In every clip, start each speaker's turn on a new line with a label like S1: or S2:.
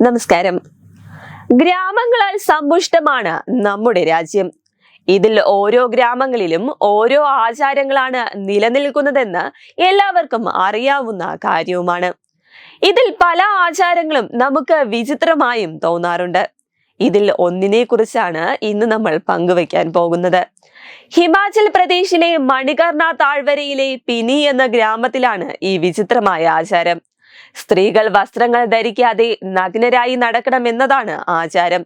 S1: നമസ്കാരം. ഗ്രാമങ്ങളാൽ സമ്പുഷ്ടമാണ് നമ്മുടെ രാജ്യം. ഇതിൽ ഓരോ ഗ്രാമങ്ങളിലും ഓരോ ആചാരങ്ങളാണ് നിലനിൽക്കുന്നതെന്ന് എല്ലാവർക്കും അറിയാവുന്ന കാര്യവുമാണ്. ഇതിൽ പല ആചാരങ്ങളും നമുക്ക് വിചിത്രമായും തോന്നാറുണ്ട്. ഇതിൽ ഒന്നിനെ കുറിച്ചാണ് ഇന്ന് നമ്മൾ പങ്കുവയ്ക്കാൻ പോകുന്നത്. ഹിമാചൽ പ്രദേശിലെ മണികർണ താഴ്വരയിലെ പിനി എന്ന ഗ്രാമത്തിലാണ് ഈ വിചിത്രമായ ആചാരം. സ്ത്രീകൾ വസ്ത്രങ്ങൾ ധരിക്കാതെ നഗ്നരായി നടക്കണമെന്നതാണ് ആചാരം.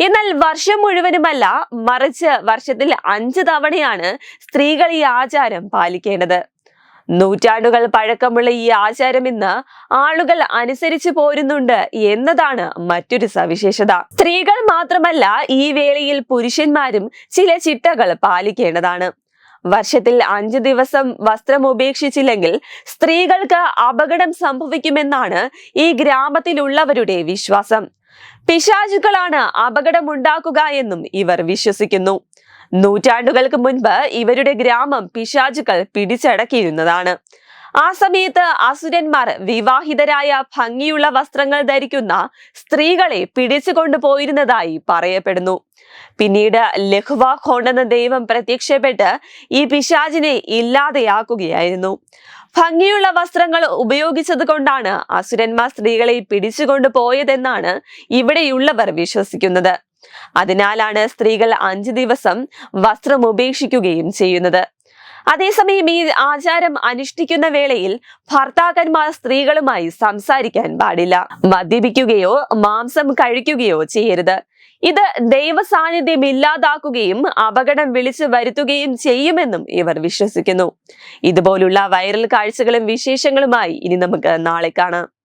S1: എന്നാൽ വർഷം മുഴുവനുമല്ല മറിച്ച് വർഷത്തിൽ അഞ്ച് തവണയാണ് സ്ത്രീകൾ ഈ ആചാരം പാലിക്കേണ്ടത്. നൂറ്റാണ്ടുകൾ പഴക്കമുള്ള ഈ ആചാരം ഇന്ന് ആളുകൾ അനുസരിച്ചു പോരുന്നുണ്ട് എന്നതാണ് മറ്റൊരു സവിശേഷത. സ്ത്രീകൾ മാത്രമല്ല ഈ വേളയിൽ പുരുഷന്മാരും ചില ചിട്ടകൾ പാലിക്കേണ്ടതാണ്. വർഷത്തിൽ അഞ്ചു ദിവസം വസ്ത്രം ഉപേക്ഷിച്ചില്ലെങ്കിൽ സ്ത്രീകൾക്ക് അപകടം സംഭവിക്കുമെന്നാണ് ഈ ഗ്രാമത്തിലുള്ളവരുടെ വിശ്വാസം. പിശാചുക്കളാണ് അപകടമുണ്ടാക്കുക എന്നും ഇവർ വിശ്വസിക്കുന്നു. നൂറ്റാണ്ടുകൾക്ക് മുൻപ് ഇവരുടെ ഗ്രാമം പിശാചുക്കൾ പിടിച്ചടക്കിയിരുന്നതാണ്. ആ സമയത്ത് അസുരന്മാർ വിവാഹിതരായ ഭംഗിയുള്ള വസ്ത്രങ്ങൾ ധരിക്കുന്ന സ്ത്രീകളെ പിടിച്ചു കൊണ്ടുപോയിരുന്നതായി പറയപ്പെടുന്നു. പിന്നീട് ലഹുവ ഖോണ്ട് എന്ന ദൈവം പ്രത്യക്ഷപ്പെട്ട് ഈ പിശാചിനെ ഇല്ലാതെയാക്കുകയായിരുന്നു. ഭംഗിയുള്ള വസ്ത്രങ്ങൾ ഉപയോഗിച്ചത് കൊണ്ടാണ് അസുരന്മാർ സ്ത്രീകളെ പിടിച്ചുകൊണ്ടു പോയതെന്നാണ് ഇവിടെയുള്ളവർ വിശ്വസിക്കുന്നത്. അതിനാലാണ് സ്ത്രീകൾ അഞ്ചു ദിവസം വസ്ത്രം ഉപേക്ഷിക്കുകയും ചെയ്യുന്നത്. അതേസമയം ഈ ആചാരം അനുഷ്ഠിക്കുന്ന വേളയിൽ ഭർത്താക്കന്മാർ സ്ത്രീകളുമായി സംസാരിക്കാൻ പാടില്ല. മദ്യപിക്കുകയോ മാംസം കഴിക്കുകയോ ചെയ്യരുത്. ഇത് ദൈവ സാന്നിധ്യം ഇല്ലാതാക്കുകയും അപകടം വിളിച്ചു വരുത്തുകയും ചെയ്യുമെന്നും ഇവർ വിശ്വസിക്കുന്നു. ഇതുപോലുള്ള വൈറൽ കാഴ്ചകളും വിശേഷങ്ങളുമായി ഇനി നമുക്ക് നാളെ കാണാം.